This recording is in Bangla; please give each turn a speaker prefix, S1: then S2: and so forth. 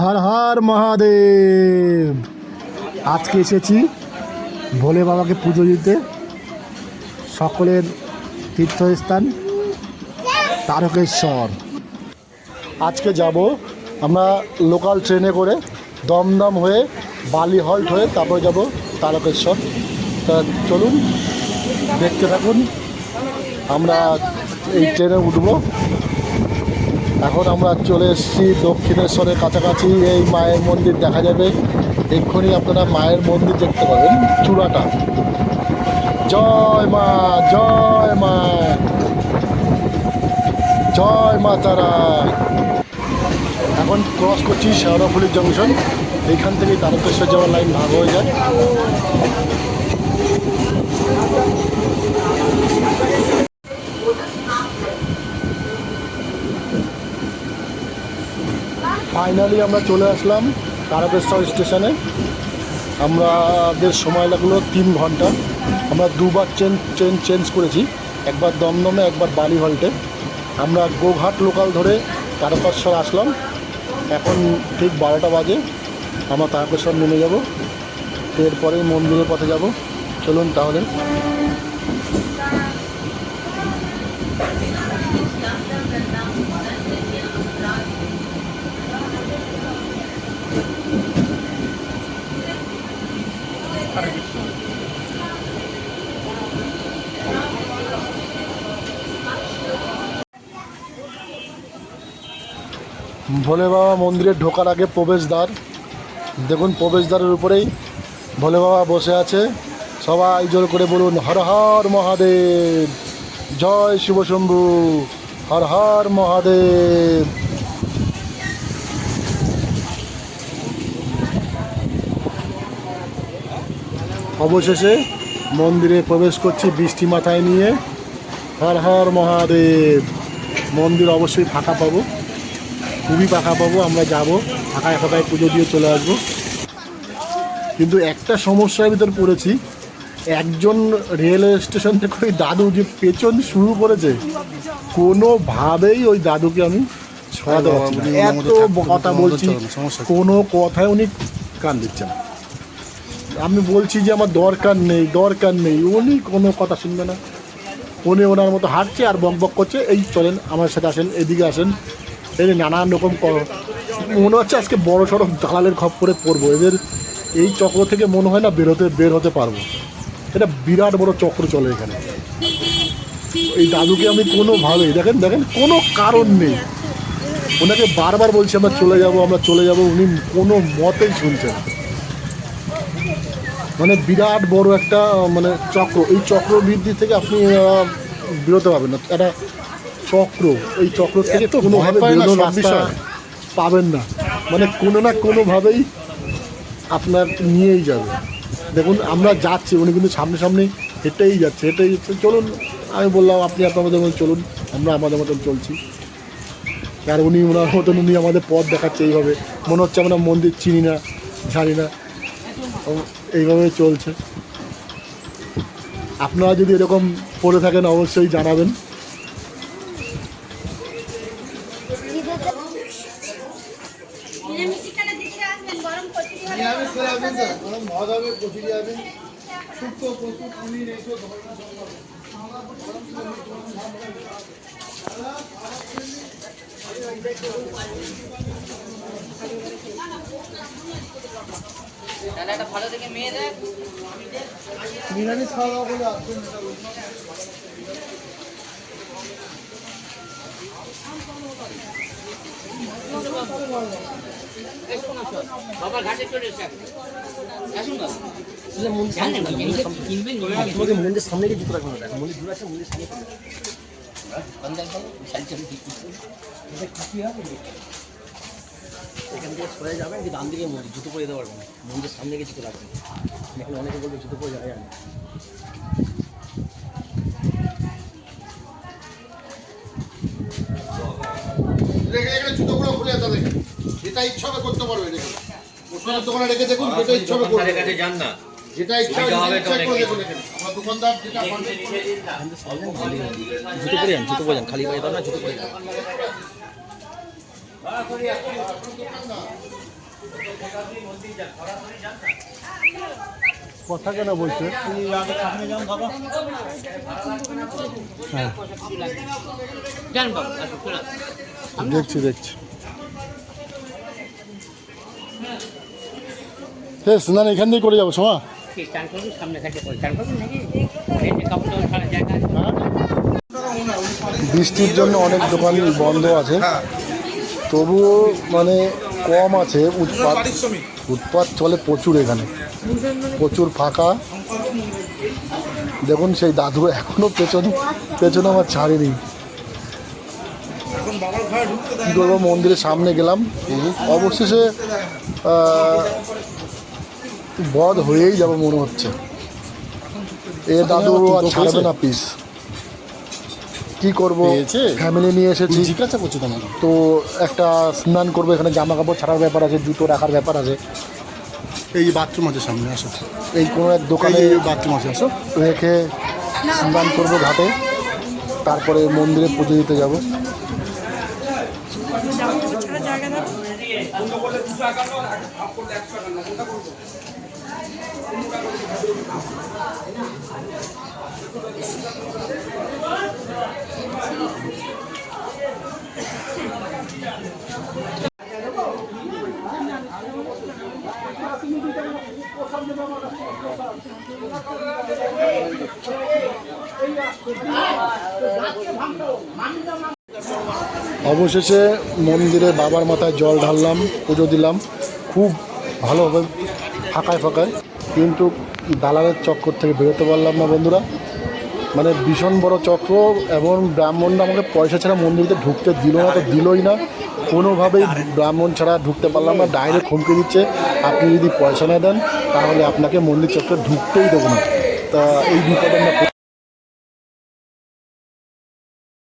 S1: হর হর মহাদেব। আজকে এসেছি ভোলে বাবাকে পুজো দিতে। সকলের তীর্থস্থান, তারকেশ্বর। আজকে যাব আমরা লোকাল ট্রেনে করে দমদম হয়ে বালি হল্ট হয়ে তারপর যাব তারকেশ্বর। তা চলুন, দেখতে থাকুন। আমরা এই ট্রেনে উঠবো। এখন আমরা চলে এসেছি দক্ষিণেশ্বরের কাছাকাছি, এই মায়ের মন্দির দেখা যাবে। এক্ষুনি আপনারা মায়ের মন্দির দেখতে পাবেন, চূড়াটা। জয় মা জয় মা। জয় মা তারা। এখন ক্রস করছি শেওড়াফুলির জংশন এইখান থেকে তারকেশ্বর যাওয়ার লাইন ভাগ হয়ে যায়। ফাইনালি আমরা চলে আসলাম তারকেশ্বর স্টেশনে। আমাদের সময় লাগল তিন ঘণ্টা। আমরা দুবার ট্রেন ট্রেন চেঞ্জ করেছি। একবার দমদমে, একবার বালি হল্টে আমরা গোঘাট লোকাল ধরে তারকেশ্বর আসলাম। এখন ঠিক বারোটা বাজে। আমরা তারকেশ্বর নেমে যাব। এরপরে মন্দিরের পথে যাব। চলুন তাহলে। ভোলে বাবা মন্দিরে ঢোকার আগে প্রবেশদ্বার। দেখুন, প্রবেশদ্বারের উপরেই ভোলে বাবা বসে আছে। সবাই জোর করে বলুন, হর হর মহাদেব, জয় শিবশম্ভু, হর হর মহাদেব। অবশেষে মন্দিরে প্রবেশ করছি বৃষ্টি মাথায় নিয়ে। হর হর মহাদেব। মন্দির অবশ্যই ফাঁকা পাবো। খুবই পাকা পাবো। আমরা যাব। ফাঁকায় ফাঁকায় পুজো দিয়ে চলে আসব। কিন্তু একটা সমস্যার ভিতর পড়েছি। একজন রেলওয়ে স্টেশন থেকে ওই দাদু যে পেছন শুরু করেছে কোনোভাবেই ওই দাদুকে আমি ছড়াতে পারছি না। এত কথা বলছি কোনো কথায় উনি কান দিচ্ছে না। আমি বলছি যে আমার দরকার নেই দরকার নেই। উনি কোনো কথা শুনবে না। উনি ওনার মতো হাঁটছে আর বক বক করছে। এই চলেন, আমার সাথে আসেন, এদিকে আসেন। এই নানান রকম মনে হচ্ছে আজকে বড় সড়ো দালালের খপ্পরে পড়ব। এদের এই চক্র থেকে মনে হয় না বেরোতে, বের হতে পারব। এটা বিরাট বড় চক্র চলে এখানে। এই দাদুকে আমি কোনোভাবেই, দেখেন দেখেন, কোনো কারণ নেই। ওনাকে বারবার বলছি, আমরা চলে যাব, আমরা চলে যাব। উনি কোনো মতেই শুনছেন না। মানে বিরাট বড় একটা মানে চক্র। এই চক্রবৃদ্ধি থেকে আপনি আহ, পাবেন না। একটা চক্র এই চক্র থেকে কোনোভাবে বেরোনোর রাস্তা পাবেন না। মানে কোনো না কোনোভাবেই আপনার নিয়েই যাবে। দেখুন আমরা যাচ্ছি উনি কিন্তু সামনে সামনে হেঁটেই যাচ্ছে হেঁটেই যাচ্ছে। চলুন আমি বললাম আপনি আপনাদের মতন চলুন আমরা আমাদের মতন চলছি। আর উনি ওনার মতন উনি আমাদের পথ দেখাচ্ছে এইভাবে। মনে হচ্ছে আমরা মন্দির চিনি না জানি না। ও এইভাবে চলছে। আপনারা যদি এরকম পড়ে থাকেন অবশ্যই জানাবেন।
S2: তাহলে একটা ভালো দেখে মেয়ে দেখ।
S1: নিরামিষ খাওয়া দাওয়া করে আসবেন
S3: তোমাকে মন্দির সামনে গিয়ে জুতো দেখো মন্দির দূর আছে মন্দির সামনে। এখান থেকে সরে যাবেন কিন্তু ডান দিকে মন্দির জুতো পরে যেতে পারবেন। মন্দির সামনে গিয়ে জুতো রাখবেন। এখানে অনেকে বলবে জুতো পরে যাওয়া যায় না
S4: জুতোগুলো খুলে আছে যেটা ইচ্ছা হবে করতে পারবে দেখুন ওষুধের দোকানে রেখে দেখুন যেটা ইচ্ছা হবে করবে
S5: যান না।
S4: যেটা ইচ্ছা হবে
S5: সুবিধা হবে
S4: যেটা ইচ্ছা
S5: তো
S4: করে দেখুন এখানে। দোকানদার যেটা
S3: জুতো পরে যান জুতো পরে যান খালি পায়ে দাও না জুতো পরে যান।
S1: কথা কেন বলছে? হ্যাঁ। দেখছি দেখছি। হ্যাঁ এখান থেকে করে যাব সোমা
S2: কি চান করবি সামনে থেকে করে চান করবি নাকি এই যে কাপড় টাপড় ছাড়া জায়গা আছে।
S1: বৃষ্টির জন্য অনেক দোকান বন্ধ আছে। তবুও মানে কম আছে উৎপাদ উৎপাদ চলে প্রচুর এখানে। প্রচুর ফাঁকা। দেখুন সেই দাদু এখনও পেছনে পেছনে আমার ছাড়েনি। কী করব মন্দিরের সামনে গেলাম। অবশেষে বধ হয়েই যাব মনে হচ্ছে। এ দাদু আর ছাড়বে না পিস কি করব? ফ্যামিলি নিয়ে এসেছি।
S5: জিজ্ঞাসা করছি তোমাকে।
S1: তো একটা স্নান করব এখানে জামা কাপড় ছাড়ার ব্যাপার আছে জুতো রাখার ব্যাপার আছে।
S5: এই বাথরুম আছে সামনে আসো।
S1: এই কোনো এক
S5: এই
S1: দোকানে
S5: বাথরুম আছে আসো।
S1: রেখে স্নান করব ঘাটে। তারপরে মন্দিরে পুজো দিতে যাব। অবশেষে মন্দিরে বাবার মাথায় জল ঢাললাম পুজো দিলাম। খুব ভালোভাবে ফাঁকায় ফাঁকায়। কিন্তু দালালের চক্কর থেকে বেরোতে পারলাম না বন্ধুরা। মানে ভীষণ বড় চক্র এবং ব্রাহ্মণরা আমাকে পয়সা ছাড়া মন্দিরতে ঢুকতে দিল না, তো দিলই না। কোনোভাবেই ব্রাহ্মণ ছাড়া ঢুকতে পারলাম না, ডাইরেক্ট হুমকি দিচ্ছে। আপনি যদি পয়সা না দেন, তাহলে আপনাকে মন্দির চক্রে ঢুকতেই দেবো না। তা এই বিপদ আমরা